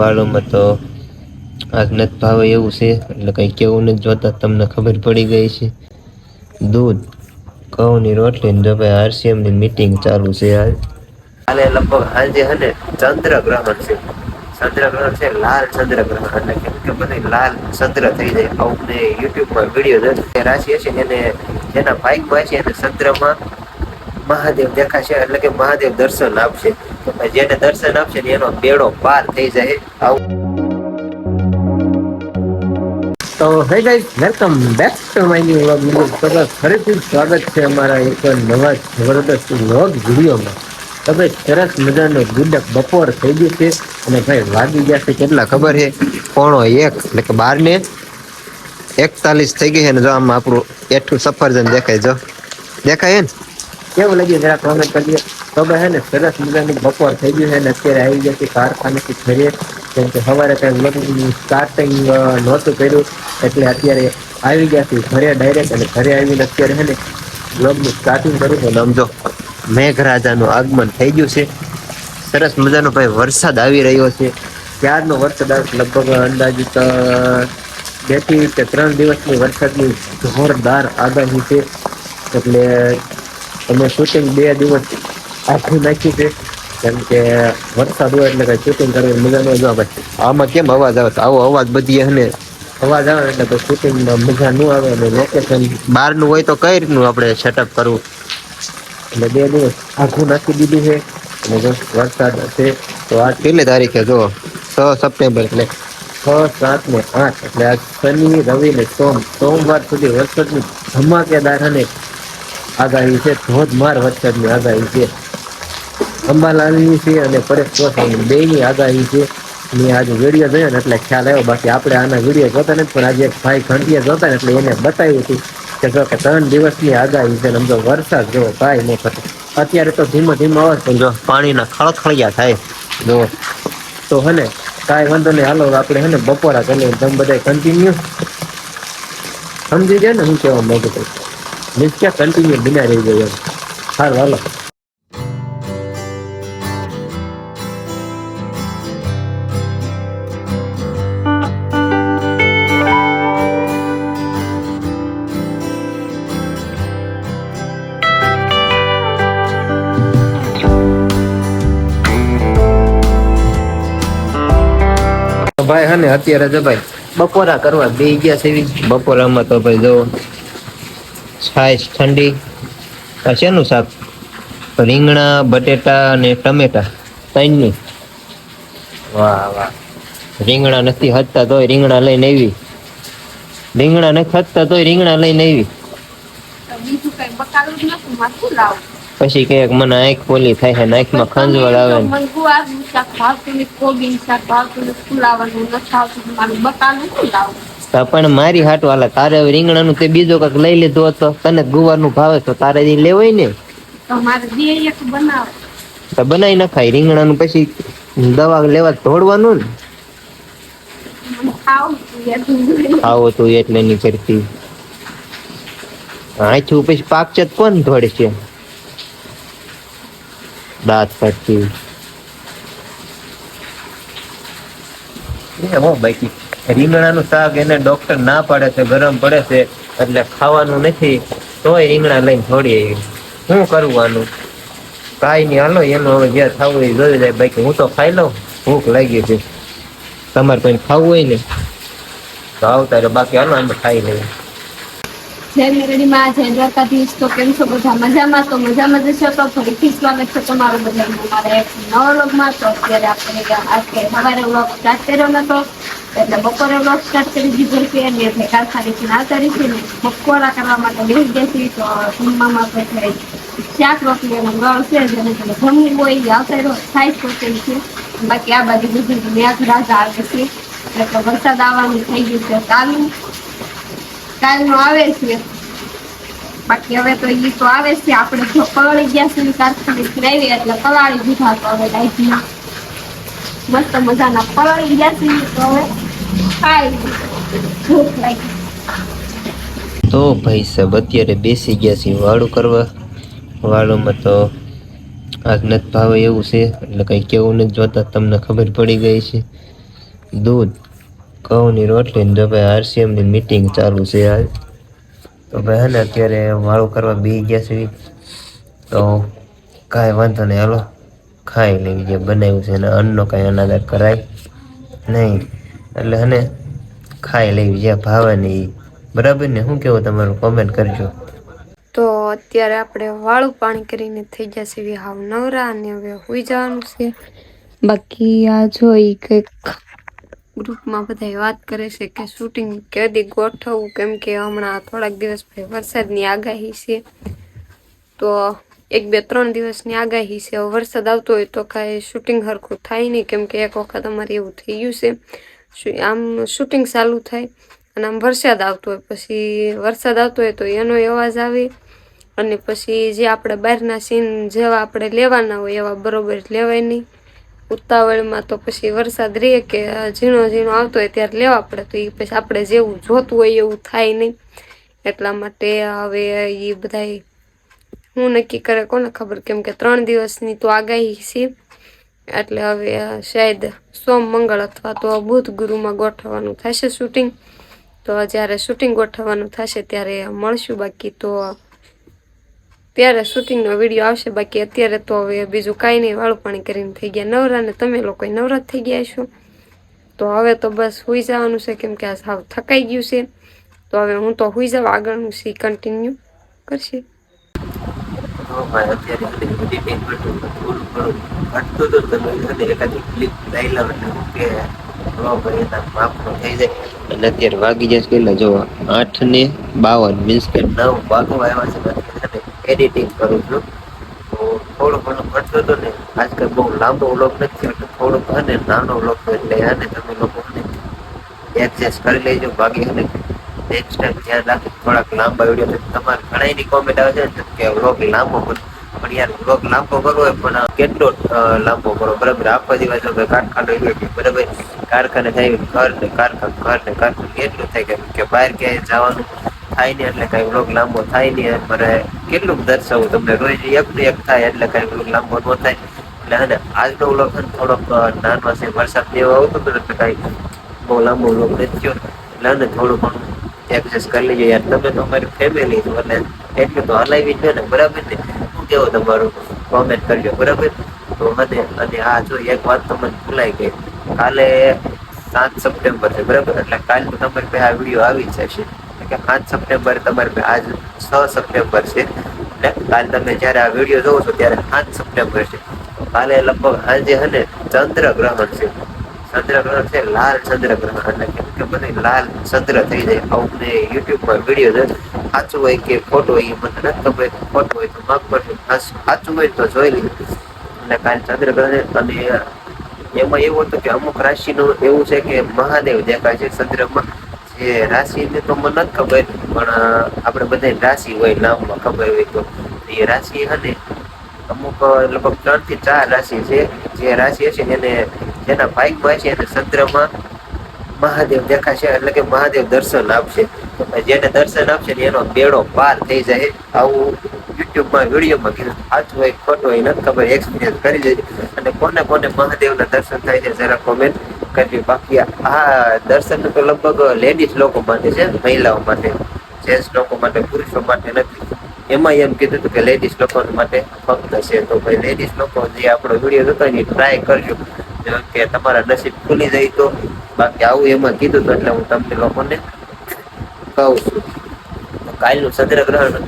વાળોમાં તો આજ ભાવે એવું છે. એટલે કંઈ કેવું નથી જોતા. તમને ખબર પડી ગઈ છે. દૂધ, ઘઉંની રોટલી ને જો ભાઈ આરસીએમની મીટિંગ ચાલુ છે આજ કાલે લગભગ આજે હે ને ચંદ્રગ્રહણ છે. ચંદ્રગ્રહણ છે, લાલ ચંદ્રગ્રહણ. એટલે કેમ કે બધી લાલ ચંદ્ર થઈ જાય. આવું યુટ્યુબ યુટ્યુબમાં વીડિયો જોયો રાશિ હશે ને એને, જેના માં છે એને ચંદ્રમાં મહાદેવ દેખાશે. એટલે કે મહાદેવ દર્શન આપશે. જેને દર્શન આપશે ને એનો બેડો પાર થઈ જાય. આવું. તો hey guys welcome back to my new vlog video તો ફરીથી સ્વાગત છે અમારા એક નવા જબરદસ્ત વ્લોગ વિડીયોમાં. તમે સરસ મજાનો ગુડક બપોર થઈ ગયું છે અને ભાઈ વાગી ગયા છે કેટલા ખબર છે? પોણો એક, એટલે કે બાર ને એકતાલીસ થઈ ગઈ છે ને જો આમ આપણું એઠું સફરજન દેખાય જો. દેખાય ને કેવું લાગ્યું? જરા કોમેન્ટ કરજો તો ભાઈ હે ને સરસ મજાની બપોર થઈ ગયું છે ને અત્યારે આવી ગયા છે કારખાનેથી ઘરે. કેમ કે સવારે કાંઈ સ્ટાર્ટિંગ નહોતું કર્યું. એટલે અત્યારે આવી ગયા છે ઘરે ડાયરેક્ટ અને ઘરે આવીને અત્યારે હે ને વ્લોગનું સ્ટાર્ટિંગ કર્યું છે. સમજો મેઘરાજાનું આગમન થઈ ગયું છે. સરસ મજાનો ભાઈ વરસાદ આવી રહ્યો છે. ત્યારનો વરસાદ? લગભગ અંદાજિત બેથી કે ત્રણ દિવસની વરસાદની જોરદાર આગાહી છે. એટલે અમે શૂટિંગ બે દિવસ આખું નાખી છે. કેમ કે વરસાદ હોય એટલે કઈ શૂટિંગ કરવાની મજા ન આવે. આમાં કેમ અવાજ આવે? છે? આવો અવાજ બધી હને અવાજ આવે એટલે તો શૂટિંગમાં મજા ન આવે અને લોકેશન બહારનું હોય તો કઈ રીતનું આપણે સેટઅપ કરવું? એટલે બે દિવસ આખું નાખી દીધું છે. અને જો વરસાદ હશે તો આજ કેટલી તારીખે? જો છ સપ્ટેમ્બર એટલે. છ સાત ને આઠ. એટલે આજ શનિ રવિ ને સોમ. સોમવાર સુધી વરસાદની ધમાકેદાર અને આગાહી છે. ધોધમાર વરસાદની આગાહી છે. અંબાલાલની છે અને પરેશ કોઠાની બેની આગાહી છે. મેં આજે વીડિયો જોયો ને એટલે ખ્યાલ આવ્યો. બાકી આપણે આના વીડિયો જોતા નથી, પણ આજે એક ભાઈ ઘંટિયા જોતા ને એટલે એને બતાવ્યું હતું કે જો કે ત્રણ દિવસની આગાહી છે ને આમ વરસાદ જો કાંઈ નહીં થતો અત્યારે તો ધીમો ધીમો આવે પણ જો પાણીના ખળખળિયા થાય. જો તો હને કાંઈ વાંધો નહીં. હાલો, આપણે હે ને બપોરા કરીએ. તમે બધા કન્ટિન્યુ સમજી ગયા ને હું કહેવા માંગુ છું? નિશ્ચય કન્ટિન્યુ બિના રહી ગયો સારું હાલો. ભાઈ હને અત્યારે જો ભાઈ બપોરા કરવા બે ગયા છે. બપોરામાં તો ભાઈ જો છાશ ઠંડી. આ શેનું શાક? રીંગણા બટેટા અને ટમેટા. ત્રણની. વાહ વાહ. રીંગણા નથી હતતા તોય રીંગણા લઈને આવી. રીંગણા નથી હતતા તોય રીંગણા લઈને આવી. બીજું કઈ બકાલું નથી માથું લાવ. પછી કે મને આંખ પોલી થાય છે ને આંખમાં ખંજવળ આવે મને ગુવારનું શાક ભાવતું કોબીનું શાક ભાવતું ફુલાવાનું નથી મારું બકાલું શું લાવ? પણ મારી હાટ હાલે તારે રીંગણાનું તે બીજો કાંઈક લઈ લીધો હતો તો તને ગુવારનું ભાવે તો તારે ઈ લેવાય ને. તો બે એક બનાવ. તો બનાવી નખાય રીંગણાનું પછી દવા લેવા ધોડવાનું ને. તું આવો તું એટલે નહીં કરતી આછું પછી પાક છે તો કોણ ધોડશે? દાંત પડતી એ રીંગણાનું શાક એને ડોક્ટર ના પાડે છે ગરમ પડે છે એટલે ખાવાનું નથી તોય રીંગણા લઈને આવી શું કરવાનું કાંઈ નહીં હાલો એનું હવે જે થવું એ જોઈ જાય બાકી હું તો ખાઈ લઉં ભૂખ લાગી છે તમારે કોઈ ખાવું હોય ને તો આવતા બાકી હાલો એમ ખાઈ લઈએ જય મેરડીમાં જય તો કેમ છો બધા? મજામાં? તો મજામાં જશો તો ફરીથી સ્વાગત છે તમારું બધાનું અમારા એક નવા તો અત્યારે આપણે આજે સવારે વ્લોગ સ્ટાર્ટ કર્યો નતો, એટલે બપોરે વ્લોગ સ્ટાર્ટ કરી દીધો છે, અને એટલે કારખાનેથી રહીશું ને કરવા માટે બેસી જશે તો જમવામાં છે, શાક રોટલી અને છે જમવું હોય એ આવતા રહ્યો છે. બાકી આ બાજુ બીજું મેઘરાજ આવે છે. એટલે વરસાદ આવવાનું થઈ ગયું છે, ચાલુ. કાલનો આવે છે. બાકી હવે તો ઈ તો આવે છે. આપણે જો પલાળી ગયા છે કારખાની આવી એટલે પલાળી દીધા તો હવે ડાયટમાં મસ્ત મજાના પલાળી ગયા છે તો હવે. ખાઈ ભૂખ લાગી. તો ભાઈ સાહેબ, અત્યારે બેસી ગયા છીએ વાળું કરવા. વાળુમાં તો આજ નથી ભાવે એવું છે. એટલે કંઈ કેવું નથી જોતા, તમને ખબર પડી ગઈ છે. દૂધ. ઘઉંની રોટલી જો ભાઈ આરસીએમની મીટિંગ ચાલુ છે આજ તો ભાઈ હે ને અત્યારે વાળું કરવા બી ગયા છે. તો કાંઈ વાંધો નહીં, હાલો. ખાઈ લેવી જે બનાવ્યું છે અને અન્નનો કાંઈ અનાદર કરાય નહીં. એટલે હને ખાઈ લેવી જે ભાવે નહીં બરાબર ને? શું કેવું તમારું? કોમેન્ટ કરજો. તો અત્યારે આપણે વાળું પાણી કરીને થઈ છે. હાવ નવરા અને હવે હોઈ જવાનું છે. બાકી આ જોઈ કંઈક ગ્રુપમાં બધા વાત કરે છે કે શૂટિંગ કેદી ગોઠવવું? કેમ કે હમણાં થોડાક દિવસ પછી વરસાદની આગાહી છે. તો એક બે ત્રણ દિવસની આગાહી છે. વરસાદ આવતો હોય તો કાંઈ શૂટિંગ હરખું થાય નહીં. કેમ કે એક વખત અમારે એવું થઈ ગયું છે. આમ શૂટિંગ ચાલુ થાય અને આમ વરસાદ આવતો હોય. પછી વરસાદ આવતો હોય તો એનો અવાજ આવે અને પછી જે આપણે બહારના સીન જેવા આપણે લેવાના હોય એવા બરોબર લેવાય નહીં. ઉતાવળમાં તો પછી વરસાદ રહે કે ઝીણો ઝીણો આવતો હોય ત્યારે લેવા પડે, તો એ પછી આપણે જેવું જોતું હોય એવું થાય નહીં. એટલા માટે હવે એ બધાય હું નક્કી કરે કોને ખબર? કેમ કે ત્રણ દિવસની તો આગાહી છે. એટલે હવે શાયદ સોમ, મંગળ અથવા તો બુધ ગુરુમાં ગોઠવવાનું થશે શૂટિંગ તો જ્યારે શૂટિંગ ગોઠવવાનું થશે ત્યારે મળશું બાકી તો ત્યારે શૂટિંગનો વીડિયો આવશે બાકી અત્યારે તો હવે બીજું કાંઈ નહીં વાળું પાણી કરીને થઈ ગયા. નવરા ને તમે લોકો નવરા થઈ ગયા છો. તો હવે તો બસ હોઈ જવાનું છે કેમ કે આ સાવ થકાઈ ગયું છે. તો હવે હું તો હોઈ જાઉં આગળનું સી કન્ટિન્યુ કરશે. અત્યારે અને વાગી જશે એટલે જો આઠ ને બાવન મીન્સ કે નવ વાગવા આવ્યા છે એડિટિંગ કરું છું. તો થોડું ઘણું ઘટતું હતું ને, આજકાલ બહુ લાંબો વ્લોગ નથી એટલે થોડુંક અને નાનો વ્લોગ એટલે હે ને તમે લોકોને એડજસ્ટ કરી લેજો. બાકી અને નેક્સ્ટ ટાઈમ ધ્યાન રાખી થોડાક લાંબા વીડિયો તમારે ઘણાની કોમેન્ટ આવે છે ને કે વ્લોગ લાંબો પણ યાર વ્લોગ લાંબો કરવો હોય પણ કેટલો લાંબો કરો? બરાબર, આખો દિવસ હવે કારખાનો બરાબર, કારખાને થાય ઘર ને કારખાનું ઘર ને કારખાનું, એટલું થાય કે બહાર ક્યાંય જવાનું થાય ને એટલે કઈ વ્લોગ લાંબો થાય નહીં. અમારે કેટલું દર્શાવું તમને? રોજ એક ને એક થાય એટલે કઈ વ્લોગ લાંબો ન થાય. એટલે હે ને, આજનો વ્લોગ થોડોક નાનો છે. વરસાદ ને આવતો હતો એટલે કઈ બહુ લાંબો વ્લોગ નથી થયો. એટલે હે ને, થોડું ઘણું એડજસ્ટ કરી લેજો યાર. તમે તો અમારી ફેમિલી છો એટલે એટલું તો હલાવી જ ને. બરાબર ને? શું કેવું તમારું? કોમેન્ટ કરજો. બરાબર? તો મને અને આ જો, એક વાત તમને ભૂલાઈ ગઈ. કાલે સાત સપ્ટેમ્બર છે. બરાબર? એટલે કાલ તમારી પાસે આ વીડિયો આવી જશે. એટલે કે પાંચ સપ્ટેમ્બર તમારે આજ છ સપ્ટેમ્બર છે. એટલે કાલ તમે જ્યારે આ વીડિયો જોવો છો ત્યારે પાંચ સપ્ટેમ્બર છે. કાલે લગભગ આજે હે ને ચંદ્ર ગ્રહણ છે. ચંદ્રગ્રહણ છે, લાલ ચંદ્રગ્રહણ. એટલે કે મને લાલ ચંદ્ર થઈ જાય. આવું મને યુટ્યુબમાં વીડિયો છે સાચું હોય કે ખોટું હોય એ મને નથી ખબર. ખોટું હોય તો માફ કરજો. સાચું હોય તો જોઈ લીધું એટલે કાલે ચંદ્રગ્રહણ અને એમાં એવું હતું કે અમુક રાશિનું એવું છે કે મહાદેવ દેખાય છે ચંદ્રમાં. જે રાશિને તો મને નથી ખબર, પણ આપણે બધા રાશિ હોય નામમાં ખબર હોય તો. એ રાશિ હે અમુક લગભગ ત્રણથી ચાર રાશિ છે. જે રાશિ હશે એને, જેના ભાગમાં છે એને ચંદ્રમાં મહાદેવ દેખાશે, એટલે કે મહાદેવ દર્શન આપશે. જેને દર્શન આપશે ને એનો બેડો પાર થઈ જાય. આવું યુટ્યુબમાં વિડીયોમાં કીધું સાચું હોય, ખોટું હોય, નથી ખબર એક્સપિરિયન્સ કરી દેજો અને કોને કોને મહાદેવના દર્શન થાય છે, જરા કોમેન્ટ કરજો બાકી આ દર્શન તો લગભગ લેડીઝ લોકો માટે છે, મહિલાઓ માટે. જેન્ટ્સ લોકો માટે, પુરુષો માટે નથી. એમાં એમ કીધું હતું કે લેડીઝ લોકો માટે ફક્ત છે. તો ભાઈ લેડીઝ લોકો જે આપણો વીડિયો હતો એની ટ્રાય કરજો. કે તમારા નસીબ ખુલી જાય તો. બાકી આવું એમાં કીધું હતું એટલે હું તમને લોકોને કહું છું. કાલનું ચંદ્રગ્રહણ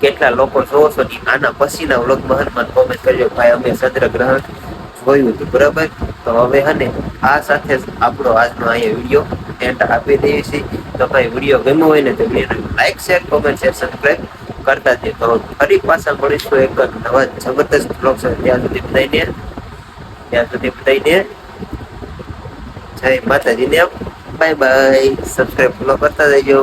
કેટલા લોકો જોવો છો આના પછીના વ્લોગમાં કોમેન્ટ કરજો. ભાઈ, અમે ચંદ્રગ્રહણ જોયું હતું. બરાબર? તો હવે હને આ સાથે આપણો આજનો અહીંયા વીડિયો એન્ડ આપી દઈએ છીએ. તો ભાઈ વીડિયો ગમ્યો હોય ને તો video like, share comment share subscribe કરતા જઈએ તો ફરી પાછા મળીશું એક નવા જબરદસ્ત બ્લોગ છે ત્યાં સુધી બધાને ત્યાં સુધી બધાને જય માતાજીને બાય બાય. સબસ્ક્રાઈબ ફોલો કરતા જજો.